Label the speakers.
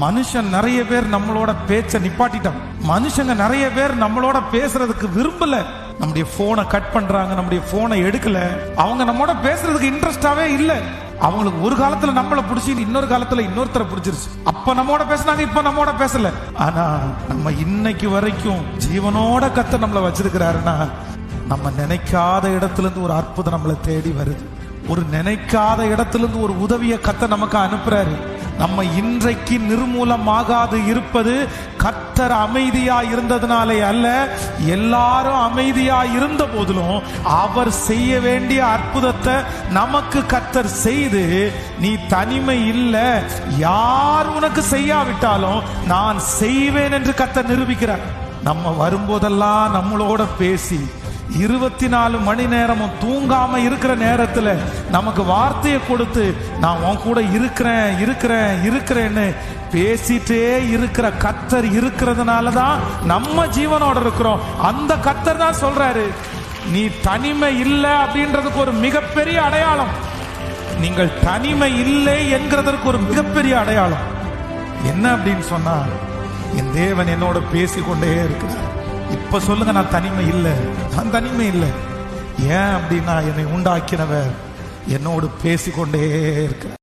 Speaker 1: மனுஷன் நிறைய பேர் நம்மளோட பேச்ச நிப்பாட்டிட்டான். மனுஷங்க நிறைய பேர் நம்மளோட பேசுறதுக்கு விரும்பல. நம்முடைய போனை கட் பண்றாங்க நம்முடைய போனை எடுக்கல. அவங்க நம்மோட பேசுறதுக்கு இன்ட்ரெஸ்டாவே இல்ல. அவங்களுக்கு ஒரு காலத்துல நம்மளை பிடிச்சி இன்னொரு காலத்துல இன்னொருத்தரை பிடிச்சிருச்சு. அப்ப நம்மோட பேசுனாங்க இப்ப நம்மோட பேசல. ஆனா நம்ம இன்னைக்கு வரைக்கும் ஜீவனோட கத்த நம்மள வச்சிருக்கிறாருன்னா நம்ம நினைக்காத இடத்துல இருந்து ஒரு அற்புதம் நம்மளை தேடி வருது. ஒரு நினைக்காத இடத்துல இருந்து ஒரு உதவியை கத்த நமக்கு அனுப்புறாரு. நம்ம இன்றைக்கு நிர்மூலமாகாது இருப்பது கத்தர் அமைதியா இருந்ததுனாலே அல்ல. எல்லாரும் அமைதியா இருந்த போதிலும் அவர் செய்ய வேண்டிய அற்புதத்தை நமக்கு கத்தர் செய்து நீ தனிமை இல்ல. யார் உனக்கு செய்யாவிட்டாலும் நான் செய்வேன் என்று கத்தர் நிரூபிக்கிறார். நம்ம வரும்போதெல்லாம் நம்மளோட பேசி இருபத்தி நாலு மணி நேரமும் தூங்காம இருக்கிற நேரத்துல நமக்கு வார்த்தையை கொடுத்து நான் உன் கூட இருக்கிறேன் இருக்கிறேன் இருக்கிறேன்னு பேசிட்டே இருக்கிற கத்தர் இருக்கிறதுனால தான் நம்ம ஜீவனோட இருக்கிறோம். அந்த கத்தர் தான் சொல்றாரு நீ தனிமை இல்லை அப்படின்றதுக்கு ஒரு மிகப்பெரிய அடையாளம். நீங்கள் தனிமை இல்லை என்கிறதற்கு ஒரு மிகப்பெரிய அடையாளம். என்ன அப்படின்னு சொன்னா என் தேவன் என்னோட பேசிக்கொண்டே இருக்கிறார். இப்ப சொல்லுங்க நான் தனிமை இல்லை. நான் தனிமை இல்லை. ஏன் அப்படின்னா என்னை உண்டாக்கினவர் என்னோடு பேசிக்கொண்டே இருக்கிறார்